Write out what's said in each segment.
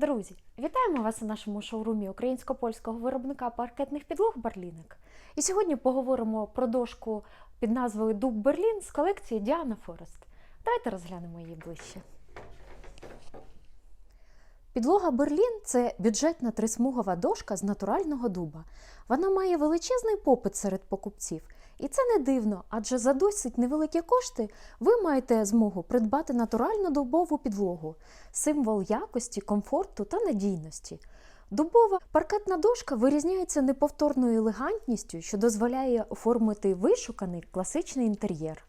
Друзі, вітаємо вас у нашому шоурумі українсько-польського виробника паркетних підлог Берлінок. І сьогодні поговоримо про дошку під назвою Дуб Берлін з колекції Діана Форест. Давайте розглянемо її ближче. Підлога Берлін це бюджетна трисмугова дошка з натурального дуба. Вона має величезний попит серед покупців. І це не дивно, адже за досить невеликі кошти ви маєте змогу придбати натуральну дубову підлогу, символ якості, комфорту та надійності. Дубова паркетна дошка вирізняється неповторною елегантністю, що дозволяє оформити вишуканий класичний інтер'єр.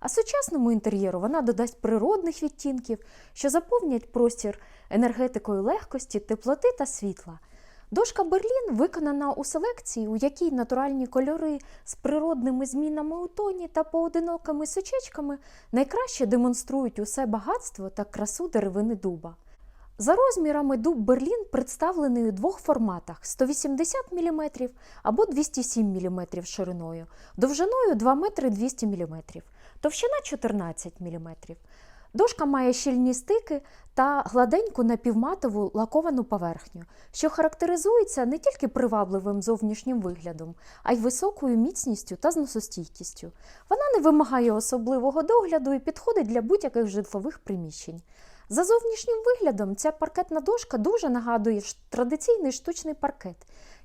А сучасному інтер'єру вона додасть природних відтінків, що заповнять простір енергетикою легкості, теплоти та світла. Дошка Берлін виконана у селекції, у якій натуральні кольори з природними змінами у тоні та поодинокими сучечками найкраще демонструють усе багатство та красу деревини дуба. За розмірами дуб Берлін представлений у двох форматах: 180 мм або 207 мм шириною, довжиною 2 метри 200 мм, товщина 14 мм. Дошка має щільні стики та гладеньку напівматову лаковану поверхню, що характеризується не тільки привабливим зовнішнім виглядом, а й високою міцністю та зносостійкістю. Вона не вимагає особливого догляду і підходить для будь-яких житлових приміщень. За зовнішнім виглядом ця паркетна дошка дуже нагадує традиційний штучний паркет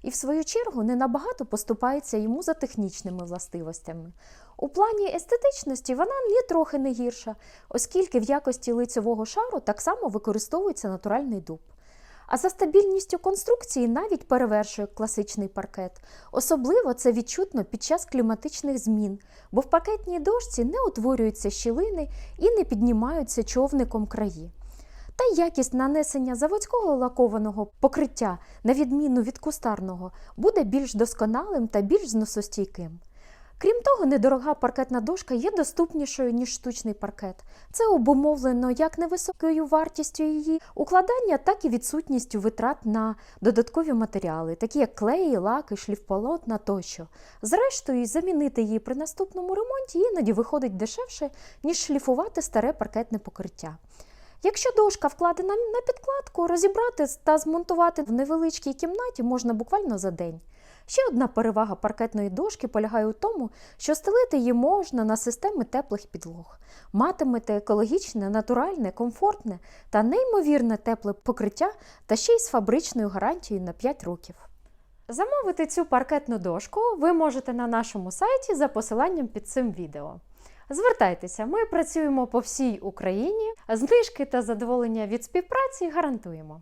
і, в свою чергу, не набагато поступається йому за технічними властивостями. У плані естетичності вона ні трохи не гірша, оскільки в якості лицевого шару так само використовується натуральний дуб. А за стабільністю конструкції навіть перевершує класичний паркет. Особливо це відчутно під час кліматичних змін, бо в паркетній дошці не утворюються щілини і не піднімаються човником краї. Та якість нанесення заводського лакованого покриття, на відміну від кустарного, буде більш досконалим та більш зносостійким. Крім того, недорога паркетна дошка є доступнішою, ніж штучний паркет. Це обумовлено як невисокою вартістю її укладання, так і відсутністю витрат на додаткові матеріали, такі як клеї, лаки, шліфполотна тощо. Зрештою, замінити її при наступному ремонті іноді виходить дешевше, ніж шліфувати старе паркетне покриття. Якщо дошка вкладена на підкладку, розібрати та змонтувати в невеличкій кімнаті можна буквально за день. Ще одна перевага паркетної дошки полягає у тому, що стелити її можна на системи теплих підлог. Матимете екологічне, натуральне, комфортне та неймовірне тепле покриття та ще й з фабричною гарантією на 5 років. Замовити цю паркетну дошку ви можете на нашому сайті за посиланням під цим відео. Звертайтеся, ми працюємо по всій Україні, знижки та задоволення від співпраці гарантуємо.